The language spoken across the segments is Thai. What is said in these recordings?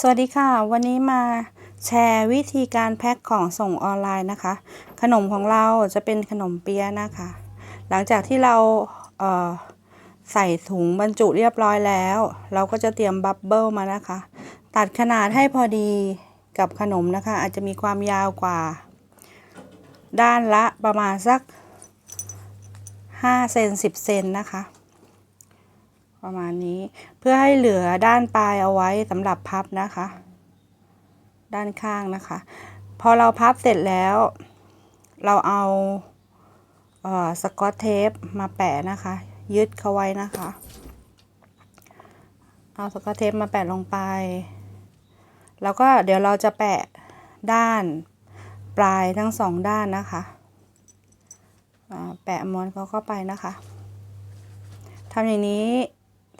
สวัสดีค่ะ วันนี้มาแชร์วิธีการแพ็คของส่งออนไลน์นะคะ ขนมของเราจะเป็นขนมเปี๊ยะนะคะ หลังจากที่เราเใส่ถุงบรรจุเรียบร้อยแล้ว เราก็จะเตรียมบับเบิลมานะคะ ตัดขนาดให้พอดีกับขนมนะคะ อาจจะมีความยาวกว่า ด้านละประมาณสัก5เซน10เซนนะคะ ประมาณนี้ เพื่อให้เหลือด้านปลายเอาไว้สำหรับพับนะคะ ด้านข้างนะคะ พอเราพับเสร็จแล้ว เราเอาเอ่อสกอตเทปมาแปะนะคะ ยึดเขาไว้นะคะ เอาสกอตเทปมาแปะลงไป แล้วก็เดี๋ยวเราจะแปะด้านปลายทั้งสองด้านนะคะแปะม้วนเขาเข้าไปนะคะทำอย่างนี้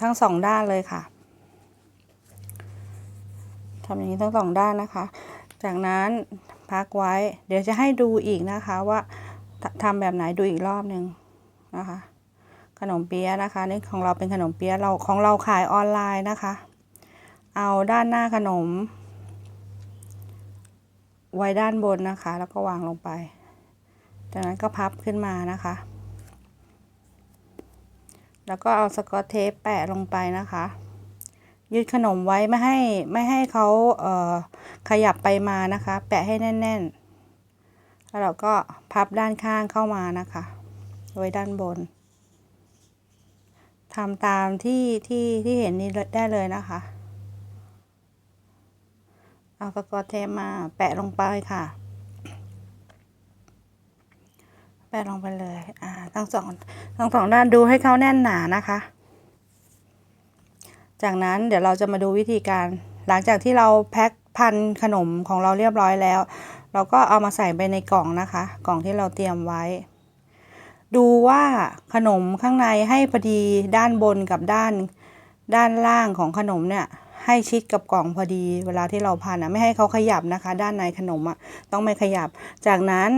ทั้งสองด้านเลยค่ะทำอย่างนี้ทั้งสองด้านนะคะ จากนั้นพักไว้ เดี๋ยวจะให้ดูอีกนะคะว่าทำแบบไหนดูอีกรอบหนึ่งนะคะ ขนมเปี๊ยะนะคะนี่ของเราเป็นขนมเปี๊ยะเราของเราขายออนไลน์นะคะ เอาด้านหน้าขนม ไว้ด้านบนนะคะ แล้วก็วางลงไป จากนั้นก็พับขึ้นมานะคะ แล้วก็เอาสกอตเทปแปะลงไปนะคะยืดขนมไว้ไม่ให้ไม่ให้เขาเอ่อขยับไปมานะคะ แปะให้แน่น ๆ แล้วเราก็พับด้านข้างเข้ามานะคะ ไว้ด้านบนทำตามที่ที่ที่เห็นนี้ได้เลยนะคะ เอาสกอตเทปมาแปะลงไปค่ะ แปะลงไปเลย อ่า ทั้งสองทั้งสองด้านดูให้เขาแน่นหนานะคะ จากนั้นเดี๋ยวเราจะมาดูวิธีการ หลังจากที่เราแพ็คพันขนมของเราเรียบร้อยแล้ว เราก็เอามาใส่ไปในกล่องนะคะ กล่องที่เราเตรียมไว้ ดูว่าขนมข้างในให้พอดีด้านบนกับด้านด้านล่างของขนมเนี่ยให้ชิดกับกล่องพอดี เวลาที่เราพันอะไม่ให้เขาขยับนะคะ ด้านในขนมอะต้องไม่ขยับ จากนั้น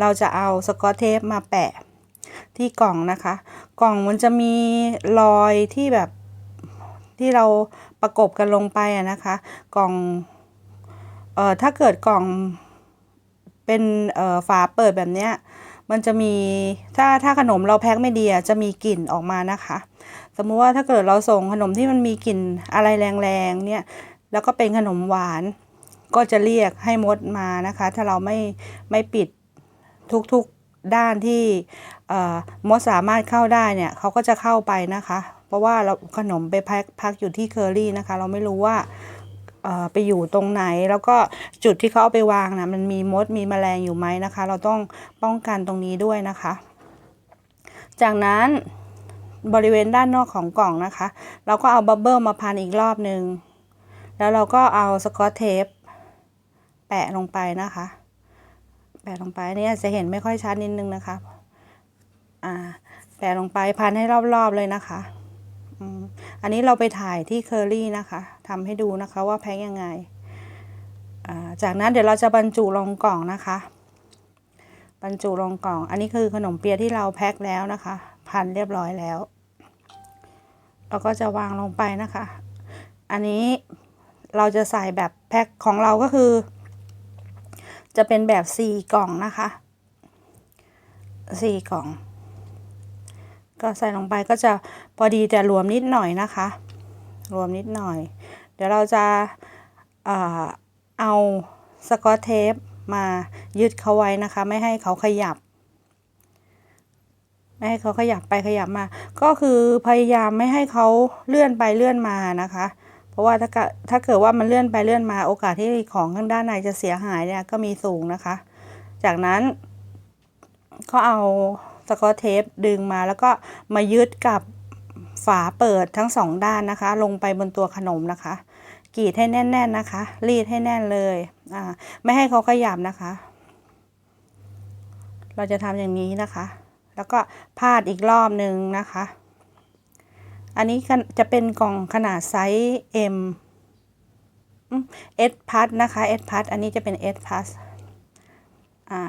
เราจะเอาสกอตเทปมาแปะที่กล่องนะคะ กล่องมันจะมีรอยที่แบบที่เราประกบกันลงไปอะนะคะ กล่องเอ่อถ้าเกิดกล่องเป็นเอ่อฝาเปิดแบบเนี้ยมันจะมีถ้าถ้าขนมเราแพ็คไม่ดีอะจะมีกลิ่นออกมานะคะ สมมุติว่าถ้าเกิดเราส่งขนมที่มันมีกลิ่นอะไรแรงๆเนี่ยแล้วก็เป็นขนมหวานก็จะเรียกให้มดมานะคะ ถ้าเราไม่ไม่ปิด ทุกๆด้านที่มดสามารถเข้าได้เนี่ยเขาก็จะเข้าไปนะคะ เพราะว่าเราขนมไปพักพักอยู่ที่เคอรี่นะคะ เราไม่รู้ว่าไปอยู่ตรงไหนแล้วก็จุดที่เขาเอาไปวางนะมันมีมดมีแมลงอยู่ไหมนะคะ เราต้องป้องกันตรงนี้ด้วยนะคะ จากนั้นบริเวณด้านนอกของกล่องนะคะ เราก็เอาบับเบิลมาพันอีกรอบหนึ่งแล้วเราก็เอาสกอตเทปแปะลงไปนะคะ แปะลงไปอันนี้จะเห็นไม่ค่อยชัดนิดนึงนะคะ อ่า แปะลงไปพันให้รอบๆเลยนะคะอันนี้เราไปถ่ายที่เคอรี่นะคะทำให้ดูนะคะว่าแพ็คยังไง จากนั้นเดี๋ยวเราจะบรรจุลงกล่องนะคะ บรรจุลงกล่อง อันนี้คือขนมเปี๊ยะที่เราแพ็คแล้วนะคะ พันเรียบร้อยแล้ว เราก็จะวางลงไปนะคะ อันนี้เราจะใส่แบบแพ็คของเราก็คือ จะเป็นแบบสี่กล่องนะคะสี่กล่อง ก็ใส่ลงไปก็จะพอดีแต่รวมนิดหน่อยนะคะ รวมนิดหน่อย เดี๋ยวเราจะเอ่อเอาสกอตเทปมายึดเขาไว้นะคะ ไม่ให้เขาขยับ ไม่ให้เขาขยับไปขยับมา ก็คือพยายามไม่ให้เขาเลื่อนไปเลื่อนมานะคะ เพราะว่าถ้าถ้าเกิดว่ามันเลื่อนไปเลื่อนมาโอกาสที่ของข้างด้านในจะเสียหายเนี่ยก็มีสูงนะคะ จากนั้นเขาเอาสกอตเทปดึงมาแล้วก็มายึดกับฝาเปิดทั้งสองด้านนะคะ ลงไปบนตัวขนมนะคะกรีดให้แน่น ๆนะคะ รีดให้แน่นเลยอ่าไม่ให้เขาขยับนะคะ เราจะทำอย่างนี้นะคะ แล้วก็พาดอีกรอบหนึ่งนะคะ อันนี้จะเป็นกล่องขนาดไซส์ M เอสพัทนะคะเอสพัทอันนี้จะเป็นเอสพัทอ่า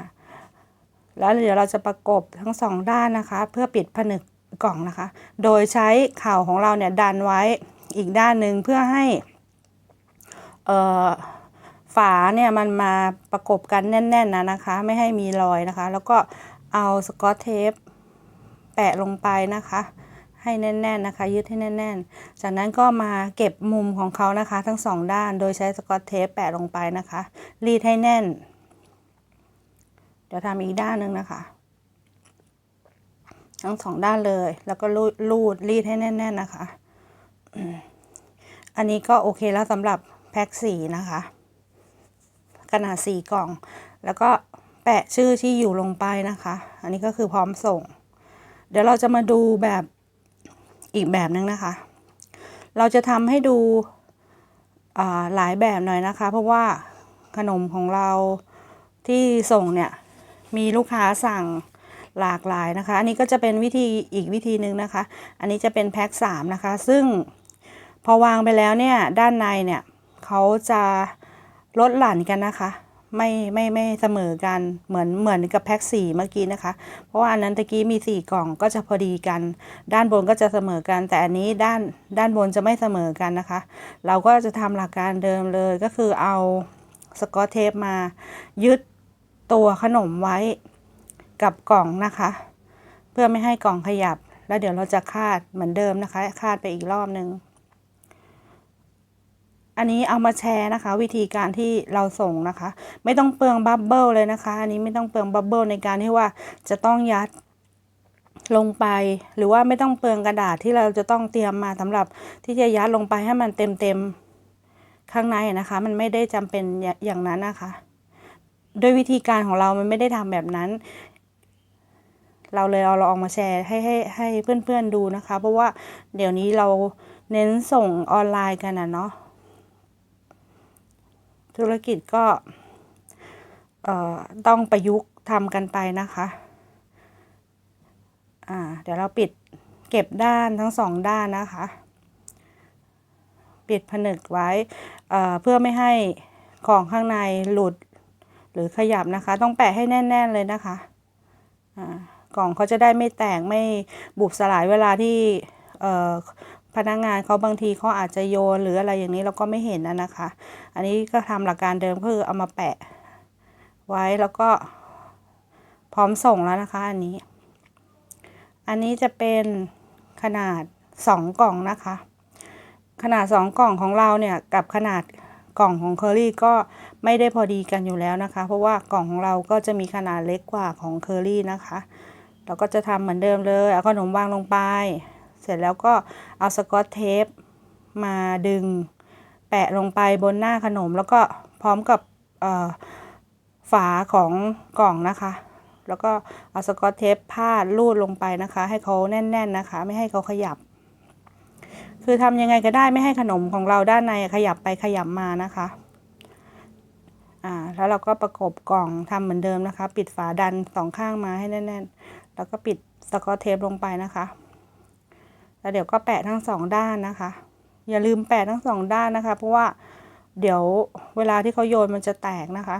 แล้วเดี๋ยวเราจะประกบทั้งสองด้านนะคะ เพื่อปิดผนึกกล่องนะคะ โดยใช้เข่าของเราเนี่ยดันไว้อีกด้านหนึ่งเพื่อให้ฝาเนี่ยมันมาประกบกันแน่นๆนะนะคะ ไม่ให้มีรอยนะคะ แล้วก็เอาสกอตเทปแปะลงไปนะคะ ให้แน่นๆนะคะ ยึดให้แน่น ๆ จากนั้นก็มาเก็บมุมของเขานะคะ ทั้งสองด้านโดยใช้สกอตเทปแปะลงไปนะคะ รีดให้แน่น เดี๋ยวทำอีกด้านหนึ่งนะคะ ทั้งสองด้านเลย แล้วก็รูดรีดให้แน่น ๆ นะคะ อันนี้ก็โอเคแล้วสำหรับแพ็คสีนะคะ ขนาดสี่กล่อง แล้วก็แปะชื่อที่อยู่ลงไปนะคะ อันนี้ก็คือพร้อมส่ง เดี๋ยวเราจะมาดูแบบ อีกแบบนึงนะคะ เราจะทำให้ดูหลายแบบหน่อยนะคะ เพราะว่าขนมของเราที่ส่งเนี่ยมีลูกค้าสั่งหลากหลายนะคะ อันนี้ก็จะเป็นวิธีอีกวิธีหนึ่งนะคะ อันนี้จะเป็นแพ็ค3นะคะ ซึ่งพอวางไปแล้วเนี่ยด้านในเนี่ยเขาจะลดหลั่นกันนะคะ ไม่ไม่ไม่เสมอกันเหมือนเหมือนกับแพ็คสี่เมื่อกี้นะคะ เพราะว่าอันนั้นตะกี้มีสี่กล่องก็จะพอดีกัน ด้านบนก็จะเสมอกัน แต่อันนี้ด้านด้านบนจะไม่เสมอกันนะคะ เราก็จะทำหลักการเดิมเลยก็คือเอาสกอตเทปมา ยึดตัวขนมไว้กับกล่องนะคะ เพื่อไม่ให้กล่องขยับ แล้วเดี๋ยวเราจะคาดเหมือนเดิมนะคะ คาดไปอีกรอบหนึ่ง อันนี้เอามาแชร์นะคะ วิธีการที่เราส่งนะคะ ไม่ต้องเปลืองบับเบิลเลยนะคะ อันนี้ไม่ต้องเปลืองบับเบิลในการที่ว่าจะต้องยัดลงไป หรือว่าไม่ต้องเปลืองกระดาษที่เราจะต้องเตรียมมาสำหรับที่จะยัดลงไปให้มันเต็มเต็มข้างในนะคะ มันไม่ได้จำเป็นอย่างนั้นนะคะ โดยวิธีการของเรามันไม่ได้ทำแบบนั้นเราเลยเอาเราออกมาแชร์ให้ให้ให้เพื่อนๆดูนะคะ เพราะว่าเดี๋ยวนี้เราเน้นส่งออนไลน์กันนะเนาะ ธุรกิจก็ต้องประยุกต์ทำกันไปนะคะเดี๋ยวเราปิดเก็บด้านทั้งสองด้านนะคะ ปิดผนึกไว้เพื่อไม่ให้ของข้างในหลุดหรือขยับนะคะ ต้องแปะให้แน่น ๆเลยนะคะกล่องเขาจะได้ไม่แตกไม่บุบสลายเวลาที่ พนักงงานเขาบางทีเขาอาจจะโยนหรืออะไรอย่างนี้เราก็ไม่เห็นนะนะคะ อันนี้ก็ทำหลักการเดิมก็คือเอามาแปะ ไว้แล้วก็พร้อมส่งแล้วนะคะอันนี้ อันนี้จะเป็นขนาด 2 กล่องนะคะ ขนาด 2 กล่องของเราเนี่ยกับขนาดกล่องของเคอรี่ก็ไม่ได้พอดีกันอยู่แล้วนะคะ เพราะว่ากล่องของเราก็จะมีขนาดเล็กกว่าของเคอรี่นะคะ เราก็จะทำเหมือนเดิมเลย เอาขนมวางลงไป เสร็จแล้วก็เอาสกอตเทปมาดึงแปะลงไปบนหน้าขนม แล้วก็พร้อมกับฝาของกล่องนะคะ แล้วก็เอาสกอตเทปพาดลูดลงไปนะคะ ให้เขาแน่นๆนะคะ ไม่ให้เขาขยับ คือทำยังไงก็ได้ไม่ให้ขนมของเราด้านในขยับไปขยับมานะคะอ่าแล้วเราก็ประกบกล่องทำเหมือนเดิมนะคะ ปิดฝาดันสองข้างมาให้แน่นๆ แล้วก็ปิดสกอตเทปลงไปนะคะ แล้วเดี๋ยวก็แปะทั้งสองด้านนะคะ อย่าลืมแปะทั้งสองด้านนะคะ เพราะว่าเดี๋ยวเวลาที่เขาโยนมันจะแตกนะคะ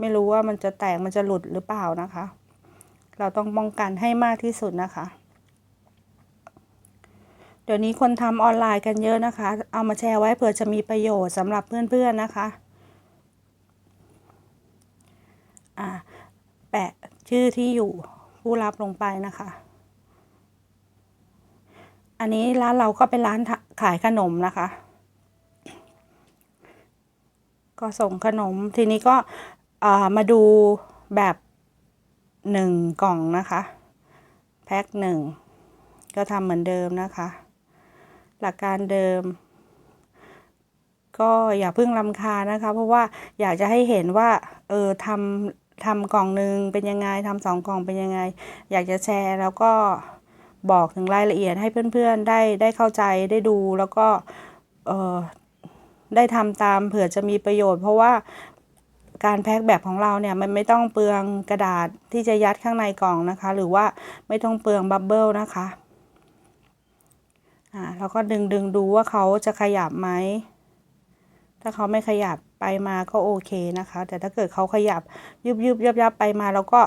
ไม่รู้ว่ามันจะแตกมันจะหลุดหรือเปล่านะคะ เราต้องป้องกันให้มากที่สุดนะคะ เดี๋ยวนี้คนทำออนไลน์กันเยอะนะคะ เอามาแชร์ไว้เผื่อจะมีประโยชน์สำหรับเพื่อนๆนะคะอ่าแปะชื่อที่อยู่ผู้รับลงไปนะคะ อันนี้ร้านเราก็เป็นร้านขายขนมนะคะ ก็ส่งขนมทีนี้ก็มาดูแบบหนึ่งกล่องนะคะ แพ็คหนึ่งก็ทำเหมือนเดิมนะคะ หลักการเดิม ก็อย่าเพิ่งลำคานะคะ เพราะว่าอยากจะให้เห็นว่า เออทำทำกล่องหนึ่งเป็นยังไงทำสองกล่องเป็นยังไง อยากจะแชร์แล้วก็ บอกถึงรายละเอียดให้เพื่อนๆได้ได้เข้าใจได้ดูแล้วก็ได้ทำตามเผื่อจะมีประโยชน์ เพราะว่าการแพ็คแบบของเราเนี่ยมันไม่ต้องเปลืองกระดาษที่จะยัดข้างในกล่องนะคะ หรือว่าไม่ต้องเปลืองบับเบิลนะคะอ่าเราก็ดึงดึงดูว่าเขาจะขยับไหมถ้าเขาไม่ขยับไปมาก็โอเคนะคะ แต่ถ้าเกิดเขาขยับยุบยุบยับยับไปมาเราก็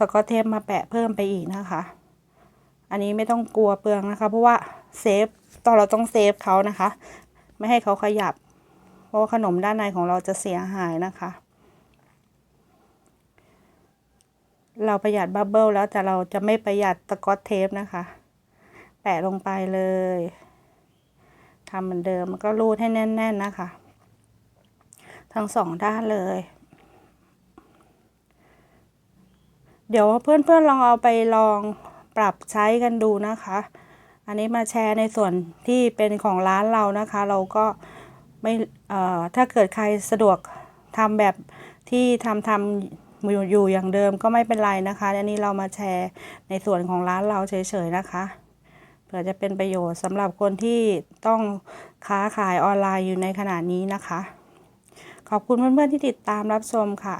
สกอตเทปมาแปะเพิ่มไปอีกนะคะ อันนี้ไม่ต้องกลัวเปลืองนะคะ เพราะว่าเซฟตอนเราต้องเซฟเขานะคะ ไม่ให้เขาขยับ เพราะว่าขนมด้านในของเราจะเสียหายนะคะ เราประหยัดบับเบิลแล้วแต่เราจะไม่ประหยัดตะกอตเทปนะคะ แปะลงไปเลยทำเหมือนเดิมมันก็รูดให้แน่น ๆนะคะ ทั้งสองด้านเลย เดี๋ยวเพื่อนๆลองเอาไปลองปรับใช้กันดูนะคะ อันนี้มาแชร์ในส่วนที่เป็นของร้านเรานะคะ เราก็ไม่ถ้าเกิดใครสะดวกทำแบบที่ทำทำอยู่อยู่อย่างเดิมก็ไม่เป็นไรนะคะอันนี้เรามาแชร์ในส่วนของร้านเราเฉยๆนะคะเผื่อจะเป็นประโยชน์สำหรับคนที่ต้องค้าขายออนไลน์อยู่ในขณะนี้นะคะ ขอบคุณเพื่อนๆที่ติดตามรับชมค่ะ